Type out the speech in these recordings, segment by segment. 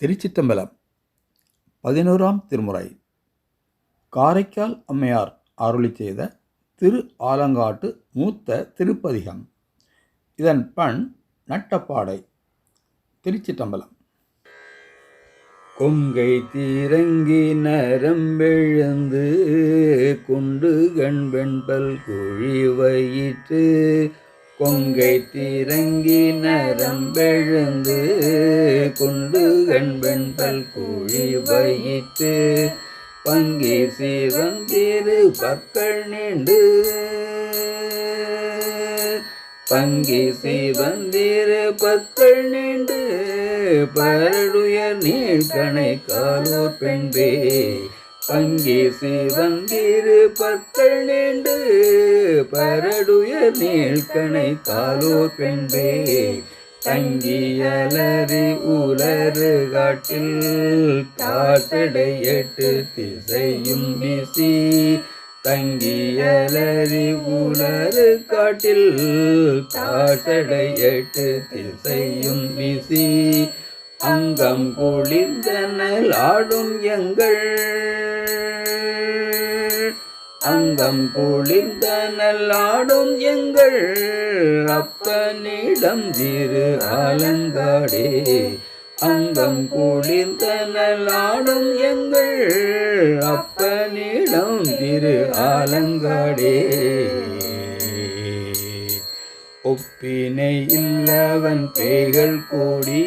திருச்சிற்றம்பலம் பதினோராம் திருமுறை. காரைக்கால் அம்மையார் அருளி செய்த திரு ஆலங்காட்டு மூத்த திருப்பதிகம். இதன் பண் நட்டப்பாடை திருச்சிற்றம்பலம் கொங்கை தீரங்கி நரம்பெழுந்து குண்டு கண்பெண்பல் குழி வயிற்று கொங்கை தீரங்கி நரம்பெழுந்து குண்டு கண்பெண்பல் குழி வயிற்று பங்கி சிவந்திரு பக்கள் நீண்டு பங்கி சிவந்திரு பக்கள் நீண்டு பரடுயர் நீழ்கணை காலோர் பெண்பே அங்கே சிவந்திரு பற்கள் நீண்டு பரடுயர் நீழ்கணை காலூர் பெண்பே. தங்கியலறி உலரு காட்டில் காற்றடை திசையும் வீசி. தங்கியலறி உலரு காட்டில் காற்றடை திசையும் வீசி. அங்கம் குளிர்ந்தனல் ஆடும் எங்கள் அங்கம் குளிர்ந்த நல்லாடும் எங்கள் அப்பனிடம் திரு ஆலங்காடே. அங்கம் குளிர்ந்த நல்லாடும் எங்கள் அப்பனிடம் திரு ஆலங்காடே. ஒப்பினை இல்லவன் பேய்கள் கூடி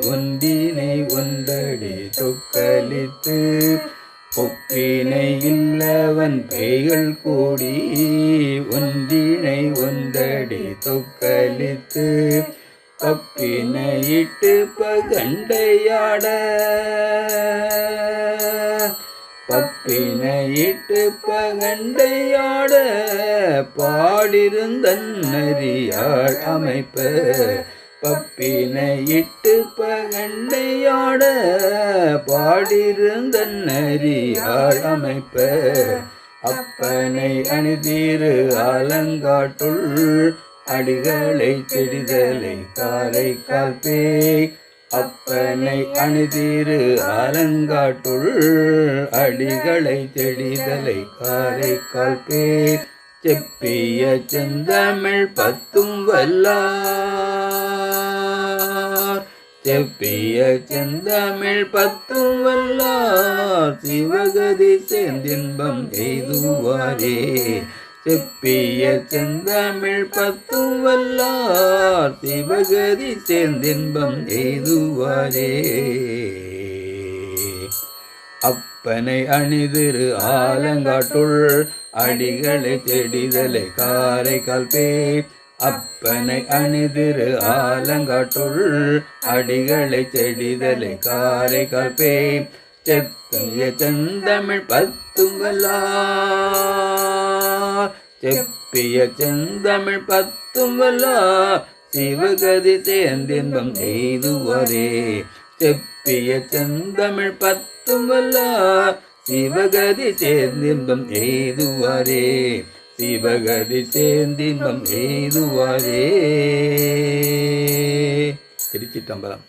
ஒன்றினை ஒன்றடி தொக்கலித்து இல்லவன் பேய்கள் கூடி ஒன்றினை ஒந்தடி தொக்கலித்து பப்பினையிட்டு பகண்டையாட. பப்பினையிட்டு பகண்டையாட பாடிருந்தன் நரியாள் அமைப்ப. பப்பினையிட்டு பகண்டையாட பாடிருந்தன் நரியாள் அப்பனை அணிதீரு ஆலங்காட்டுள் அடிகளை செடிதலை காரை காப்பே அப்பனை அணிதீரு ஆலங்காட்டுள் அடிகளை தெடிதலை காரை கால்பே செப்பிய செந்தமிழ் பத்தும் வல்லா செப்பிய செந்தமிழ் பத்தும் வல்லார் சிவகதி சேர்ந்தின்பம் எய்துவாரே. செப்பிய செந்தமிழ் பத்தும் வல்லார் சிவகதி சேர்ந்தின்பம் எய்துவாரே. அப்பனை அணிதிரு ஆலங்காட்டுள் அடிகளை செடிதலை காரை கல்பே அப்பனை அணிதிரு ஆலங்காட்டுள் அடிகளை செடிதலை காரை கற்பே செப்பிய செந்தமிழ் பத்தும் செப்பிய செந்தமிழ் பத்தும் வல்லார் சிவகதி சேர்ந்தின்பம் எய்துவரே. செப்பிய செந்தமிழ் பத்தும் சிவகதி சேர்ந்தின்பம் எய்துவாரே. சிவகதி சேர்ந்தின்பம் எய்துவாரே. திருச்சி தம்பலம்